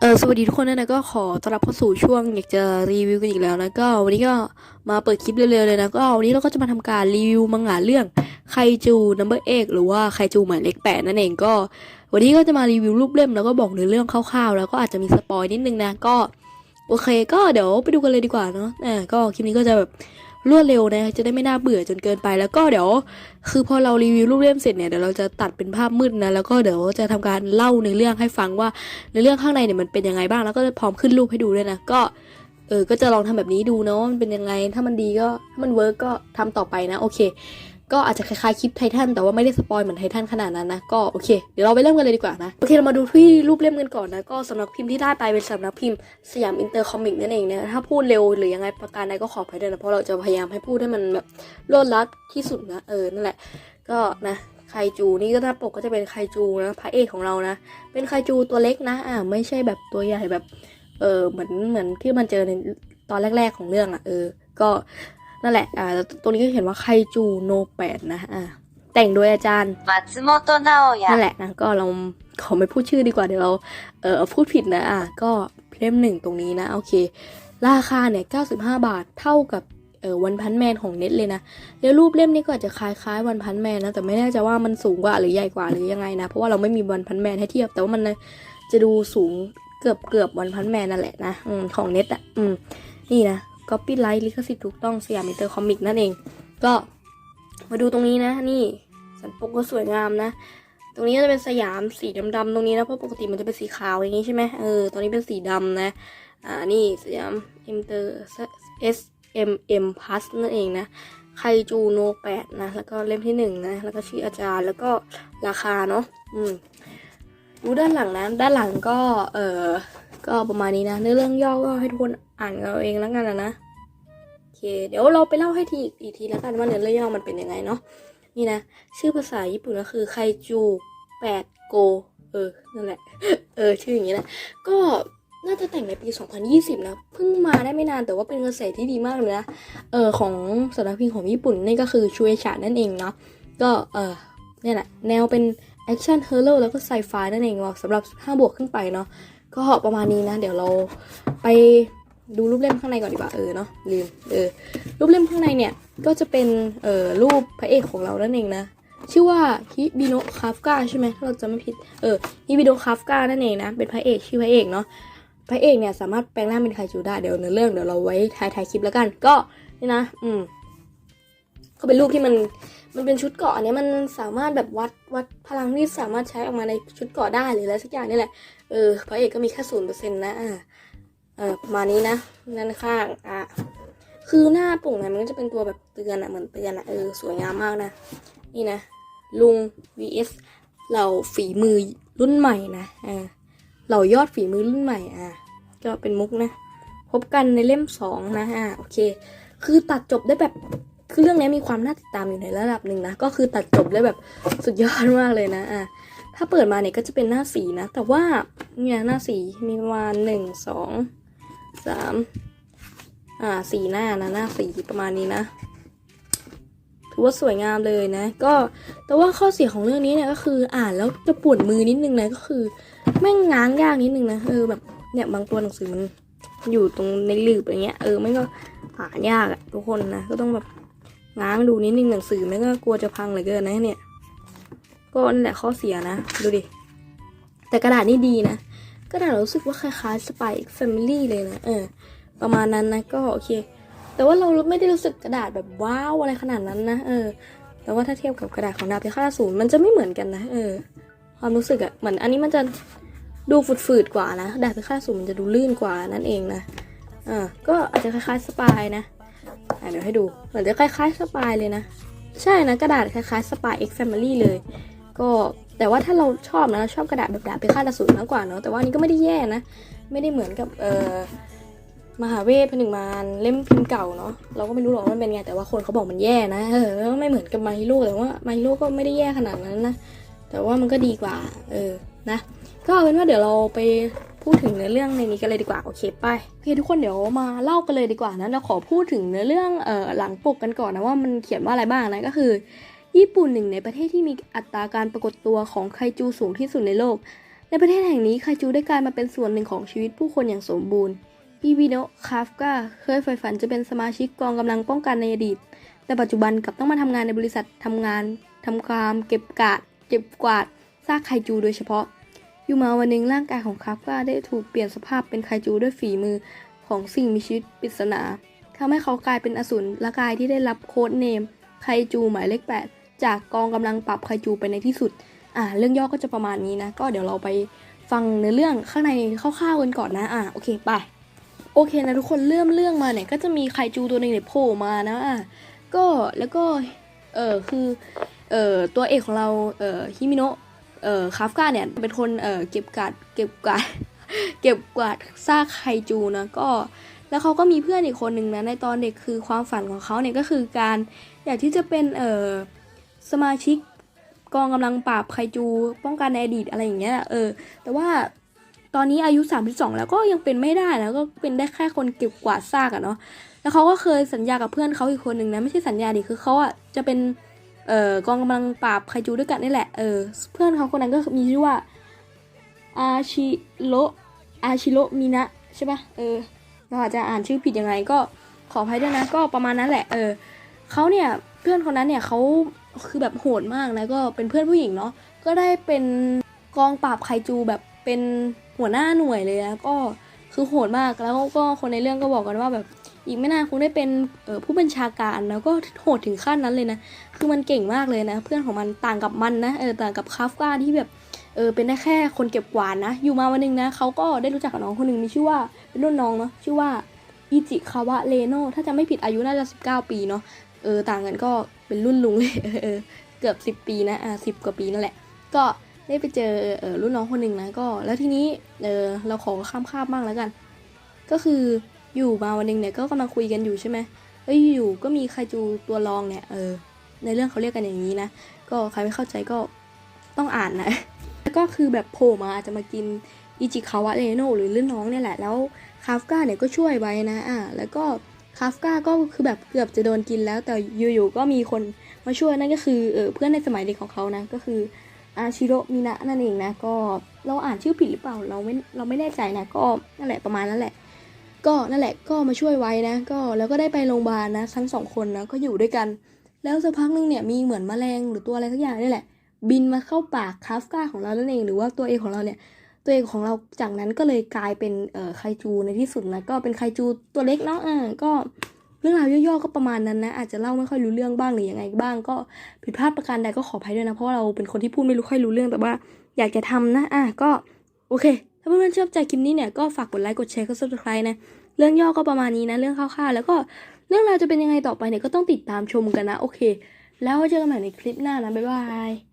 เออสวัสดีทุกคนนะนะก็ขอต้อนรับเข้าสู่ช่วงอยากจะรีวิวกันอีกแล้วนะก็วันนี้ก็มาเปิดคลิปเร็วๆเลยนะก็วันนี้เราก็จะมาทำการรีวิวมังงะเรื่องไคจู number เอกหรือว่าไคจูหมายเลขแปดนั่นเองก็ วันนี้ก็จะมารีวิวรูปเล่มแล้วก็บอกเนื้อเรื่องคร่าวๆ แล้วก็อาจจะมีสปอยนิดนึงนะก็โอเค ก็เดี๋ยวไปดูกันเลยดีกว่าเนาะอ่าก็คลิปนี้ก็จะแบบ รวดเร็วนะจะได้ไม่น่าเบื่อจนเกินไปแล้วก็เดี๋ยว คือพอเรารีวิวรูปเล่มเสร็จเนี่ยเดี๋ยวเราจะตัดเป็นภาพมืดนะแล้วก็เดี๋ยวจะทำการเล่าในเรื่องให้ฟังว่าในเรื่องข้างในเนี่ยมันเป็นยังไงบ้างแล้วก็พร้อมขึ้นรูปให้ดูด้วยนะก็เออก็จะลองทำแบบนี้ดูเนาะว่ามันเป็นยังไงถ้ามันดีก็ถ้ามันเวิร์กก็ทำต่อไปนะโอเค ก็อาจจะคล้ายๆคลิปไททันแต่ว่าไม่ได้สปอยเหมือนไททันขนาดนั้นนะ ก็โอเค เดี๋ยวเราไปเริ่มกันเลยดีกว่านะ โอเค เรามาดูที่รูปเล่มกันก่อนนะ ก็สำนักพิมพ์ที่ได้ไปเป็นสำนักพิมพ์สยามอินเตอร์คอมิกนั่นเองนะถ้าพูดเร็วหรือยังไงประการใดก็ขออภัยด้วยนะเพราะเราจะพยายามให้พูดให้มันแบบรวดรัดที่สุดนะเออนั่นแหละ ก็นะไคจูนี่ก็หน้าปกก็จะเป็นไคจูนะพระเอกของเรานะ เป็นไคจูตัวเล็กนะอ่าไม่ใช่แบบตัวใหญ่แบบเออเหมือนเหมือนที่มันเจอในตอนแรก ๆของเรื่องอะเออ ก็ นั่นแหละ อ่า ตรงนี้ก็เขียนว่าไคจูโนแปดนะ อ่า แต่งโดยอาจารย์มัตสึโมโตะนาโอยะนั่นแหละนะ ก็เราขอไม่พูดชื่อดีกว่าเดี๋ยวเรา เออพูดผิดนะ อ่า ก็เล่มหนึ่งตรงนี้นะ โอเค ราคาเนี่ย 95 บาท เท่ากับวันพันแมนของเน็ตเลยนะ แล้วรูปเล่มนี้ก็อาจจะคล้ายๆวันพันแมนนะ แต่ไม่แน่ใจว่ามันสูงกว่าหรือใหญ่กว่าหรือยังไงนะ เพราะว่าเราไม่มีวันพันแมนให้เทียบ แต่ว่ามันจะดูสูงเกือบเกือบวันพันแมนนั่นแหละนะอของเน็ตอะ อืม นี่นะ ก๊อปปี้ไลท์ลิขสิทธิ์ถูกต้องสยามอินเตอร์คอมิกนั่นเอง ก็มาดูตรงนี้นะ นี่สันปกก็สวยงามนะ ตรงนี้ก็จะเป็นสยามสีดำๆตรงนี้นะเพราะปกติมันจะเป็นสีขาวอย่างนี้ใช่ไหมเออตรงนี้เป็นสีดำนะ อ่านี่สยามอินเตอร์ S M M Plus นั่นเองนะไคจูโนแปดนะ แล้วก็เล่มที่หนึ่งนะ แล้วก็ชื่ออาจารย์ แล้วก็ราคาเนาะ อืม ดูด้านหลังนะ ด้านหลังก็ เออ ก็ประมาณนี้นะเนื้อเรื่องย่อก็ให้ทุกคนอ่านกันเอาเองแล้วกันนะนะโอเค เดี๋ยวเราไปเล่าให้ทีอีกทีแล้วกันว่าเนื้อเรื่องย่อมันเป็นยังไงเนาะนี่นะชื่อภาษาญี่ปุ่นก็คือไคจูแปดโกเออนั่นแหละเออชื่ออย่างนี้แหละก็น่าจะแต่งในปี 2020 นะ เพิ่งมาได้ไม่นานแต่ว่าเป็นกระแสที่ดีมากเลยนะ เออของสำนักพิมพ์ของญี่ปุ่นนี่ก็คือชูเอชะนั่นเองเนาะ ก็เออเนี่ยแหละ แนวเป็นแอคชั่นเฮอร์โรแล้วก็ไซไฟนั่นเองว่าสำหรับ 5 บวกขึ้นไปเนาะ ก็ประมาณนี้นะ เดี๋ยวเราไปดูรูปเล่มข้างในก่อนดีกว่าเออเนาะลืมเออรูปเล่มข้างในเนี่ยก็จะเป็นเออรูปพระเอกของเรานั่นเองนะชื่อว่าฮิบิโนะคาฟกาใช่ไหมถ้าเราจำไม่ผิดเออฮิบิโนะคาฟกานั่นเองนะเป็นพระเอกชื่อพระเอกเนาะพระเอกเนี่ยสามารถแปลงร่างเป็นไคจูได้เดี๋ยวในเรื่องเดี๋ยวเราไว้ท้ายท้ายๆคลิปแล้วกัน ก็นี่นะ อืมก็เป็นรูปที่มันมันเป็นชุดเกาะอันเนี้ยมันสามารถแบบวัดวัดพลังที่สามารถใช้ออกมาในชุดเกาะได้หรืออะไรสักอย่างนี่แหละ เออพระเอกก็มีแค่ศูนย์เปอร์เซ็นต์นะอ่าเออประมาณนี้นะด้านข้างอะคือหน้าปุ่งเนี่ยมันก็จะเป็นตัวแบบเตือนอะเหมือนเตือนอะเออสวยงามมากนะ นี่นะ ลุง vs เหล่าฝีมือรุ่นใหม่นะอ่าเหล่ายอดฝีมือรุ่นใหม่อะก็เป็นมุกนะ พบกันในเล่มสองนะอ่าโอเค คือตัดจบได้แบบคือเรื่องนี้มีความน่าติดตามอยู่ในระดับหนึ่งนะ ก็คือตัดจบได้แบบสุดยอดมากเลยนะอ่า ถ้าเปิดมาเนี่ยก็จะเป็นหน้าสีนะ แต่ว่าเนี่ยหน้าสีมีประมาณหนึ่งสองสามอ่าสีหน้านะหน้าสีประมาณนี้นะถือว่าสวยงามเลยนะ ก็แต่ว่าข้อเสียของเรื่องนี้เนี่ยก็คืออ่านแล้วจะปวดมือนิดนึงนะก็คือแม่งง้างยากนิดนึงนะเออแบบเนี่ยบางตัวหนังสือมันอยู่ตรงในหลืบอย่างเงี้ยเออไม่ก็อ่านยากอะทุกคนนะก็ต้องแบบง้างดูนิดนึงหนังสือไม่ก็กลัวจะพังเหลือเกินนะเนี่ย ก็นั่นแหละข้อเสียนะ ดูดิ แต่กระดาษนี่ดีนะ กระดาษรู้สึกว่าคล้ายๆสไปค์แฟมิลี่เลยนะ เออ ประมาณนั้นนะ ก็โอเค แต่ว่าเราไม่ได้รู้สึกกระดาษแบบว้าวอะไรขนาดนั้นนะ เออ แต่ว่าถ้าเทียบกับกระดาษของดาบพิฆาตอสูรมันจะไม่เหมือนกันนะ เออ ความรู้สึกอะเหมือนอันนี้มันจะดูฝืดๆกว่านะ ดาบพิฆาตอสูรมันจะดูลื่นกว่านั่นเองนะเอ่าก็อาจจะคล้ายๆสปายนะอะเดี๋ยวให้ดู เหมือนจะคล้ายๆสปายเลยนะ ใช่นะกระดาษคล้ายๆสปายเอ็กซ์แฟมิลี่เลย ก็แต่ว่าถ้าเราชอบนะเราชอบกระดาษแบบดาบพิฆาตอสูรมากกว่าเนาะแต่ว่านี้ก็ไม่ได้แย่นะ ไม่ได้เหมือนกับเอ่อมหาเวทผนึกมารเล่มพิมพ์เก่าเนาะเราก็ไม่รู้หรอกว่ามันเป็นไงแต่ว่าคนเขาบอกมันแย่นะเออไม่เหมือนกับมาฮิโร่แต่ว่ามาฮิโร่ก็ไม่ได้แย่ขนาดนั้นนะแต่ว่ามันก็ดีกว่า เออนะก็เอาเป็นว่าเดี๋ยวเราไปพูดถึงเนื้อเรื่องในนี้กันเลยดีกว่าโอเคไปโอเคทุกคนเดี๋ยวมาเล่ากันเลยดีกว่านะเราขอพูดถึงเนื้อเรื่องเอ่อหลังปกกันก่อนนะว่ามันเขียนว่าอะไรบ้างนะก็คือ ญี่ปุ่นหนึ่งในประเทศที่มีอัตราการปรากฏตัวของไคจูสูงที่สุดในโลก ในประเทศแห่งนี้ไคจูได้กลายมาเป็นส่วนหนึ่งของชีวิตผู้คนอย่างสมบูรณ์อีวิโนะคาฟกาเคยใฝ่ฝันจะเป็นสมาชิกกองกำลังป้องกันในอดีต แต่ปัจจุบันกลับต้องมาทำงานในบริษัททำงานทำความเก็บกาดเก็บกวาดซากไคจูโดยเฉพาะ อยู่มาวันหนึ่งร่างกายของคาฟกาได้ถูกเปลี่ยนสภาพเป็นไคจูด้วยฝีมือของสิ่งมีชีวิตปริศนาทำให้เขากลายเป็นอสูรละกายที่ได้รับโค้ดเนมไคจูหมายเลขแปด จากกองกำลังปราบไคจูไปในที่สุด อ่า เรื่องย่อก็จะประมาณนี้นะ ก็เดี๋ยวเราไปฟังเนื้อเรื่องข้างในคร่าวๆกันก่อนนะ อ่า โอเค ไป โอเคนะทุกคนเริ่มเรื่องมาเนี่ยก็จะมีไคจูตัวหนึ่งเนี่ยโผล่มานะ อะก็แล้วก็ เออคือ เออตัวเอกของเรา เออฮิมิโนะเออคาฟกาเนี่ยเป็นคน เออเก็บกวาดเก็บกวาดเก็บกวาดซากไคจูนะ ก็แล้วเขาก็มีเพื่อนอีกคนหนึ่งนะในตอนเด็กคือความฝันของเขาเนี่ยก็คือการอยากที่จะเป็นเออ สมาชิกกองกำลังปราบไคจูป้องกันในอดีตอะไรอย่างเงี้ยเออ แต่ว่าตอนนี้อายุ 32 แล้วก็ยังเป็นไม่ได้นะก็เป็นได้แค่คนเก็บกวาดซากอะเนาะแล้วเขาก็เคยสัญญากับเพื่อนเขาอีกคนหนึ่งนะไม่ใช่สัญญาดิคือเขาอะจะเป็นเอ่อกองกำลังปราบไคจูด้วยกันนี่แหละเออเพื่อนเขาคนนั้นก็มีชื่อว่าอาชิโรอาชิโรมินะใช่ปะเออเราอาจจะอ่านชื่อผิดยังไงก็ขออภัยด้วยนะก็ประมาณนั้นแหละเออเขาเนี่ย พื่อนคนนั้นเนี่ยเขาคือแบบโหดมากนะก็เป็นเพื่อนผู้หญิงเนาะก็ได้เป็นกองปราบไคจูแบบเป็นหัวหน้าหน่วยเลยนะก็คือโหดมากแล้วก็คนในเรื่องก็บอกกันว่าแบบอีกไม่นานคงได้เป็นผู้บัญชาการแล้วก็โหดถึงขั้นนั้นเลยนะ คือมันเก่งมากเลยนะ เพื่อนของมันต่างกับมันนะเออต่างกับคาฟกาที่แบบเออเป็นได้แค่คนเก็บกวาดนะ อยู่มาวันหนึงนะเขาก็ได้รู้จักกับน้องคนหนึ่งมีชื่อว่าเป็นรุ่นน้องเนาะชื่อว่าอิจิคาวะเลโนถ้าจะไม่ผิดอายุน่าจะ19 ปีเนาะ เออต่างกันก็เป็นรุ่นลุงเลยเออเกือบ 10 ปีนะอ่าสิกว่าปีนั่นแหละ ก็ได้ไปเจอเออรุ่นน้องคนหนึ่งนะก็แล้วทีนี้เออเราขอข้ามข้ามบ้างแล้วกัน ก็คืออยู่มาวันหนึ่งเนี่ยก็กำลังคุยกันอยู่ใช่ไหมเอ้ยอยู่ก็มีไคจูตัวรองเนี่ยเออในเรื่องเขาเรียกกันอย่างนี้นะก็ใครไม่เข้าใจก็ต้องอ่านนะแล้วก็คือแบบโผล่มาจะมากินอิจิคาวะเรโนหรือรุ่นน้องเนี่ยแหละแล้วคาฟกาเนี่ยก็ช่วยไว้นะอ่าแล้วก็ คาฟกาก็คือแบบเกือบจะโดนกินแล้ว แต่อยู่ๆก็มีคนมาช่วยนั่นก็คือเออเพื่อนในสมัยเด็กของเขานะก็คืออาชิโรมินะนั่นเองนะก็เราอ่านชื่อผิดหรือเปล่าเราไม่เราไม่แน่ใจนะก็นั่นแหละประมาณนั้นแหละ ก็นั่นแหละก็มาช่วยไว้นะ ก็แล้วก็ได้ไปโรงพยาบาลนะทั้งสองคนนะก็อยู่ด้วยกัน แล้วสักพักนึงเนี่ยมีเหมือนแมลงหรือตัวอะไรสักอย่างนี่แหละ บินมาเข้าปากคาฟกาของเรานั่นเองหรือว่าตัวเองของเราเนี่ย ตัวเองของเราจากนั้นก็เลยกลายเป็นเอ่อไคจูในที่สุดนะก็เป็นไคจูตัวเล็กเนาะอ่าก็เรื่องราวย่อๆก็ประมาณนั้นนะอาจจะเล่าไม่ค่อยรู้เรื่องบ้างหรือยังไงบ้าง ก็ผิดพลาดประการใดก็ขออภัยด้วยนะเพราะว่าเราเป็นคนที่พูดไม่รู้ค่อยรู้เรื่องแต่ว่า อยากจะทำนะอะก็โอเค ถ้าเพื่อนๆชอบใจคลิปนี้เนี่ยก็ฝากกดไลค์กดแชร์กด subscribe นะเรื่องย่อก็ประมาณนี้นะเรื่องคร่าวๆแล้วก็เรื่องราวจะเป็นยังไงต่อไปเนี่ยก็ต้องติดตามชมกันนะ โอเค แล้วเจอกันใหม่ในคลิปหน้านะบ๊ายบาย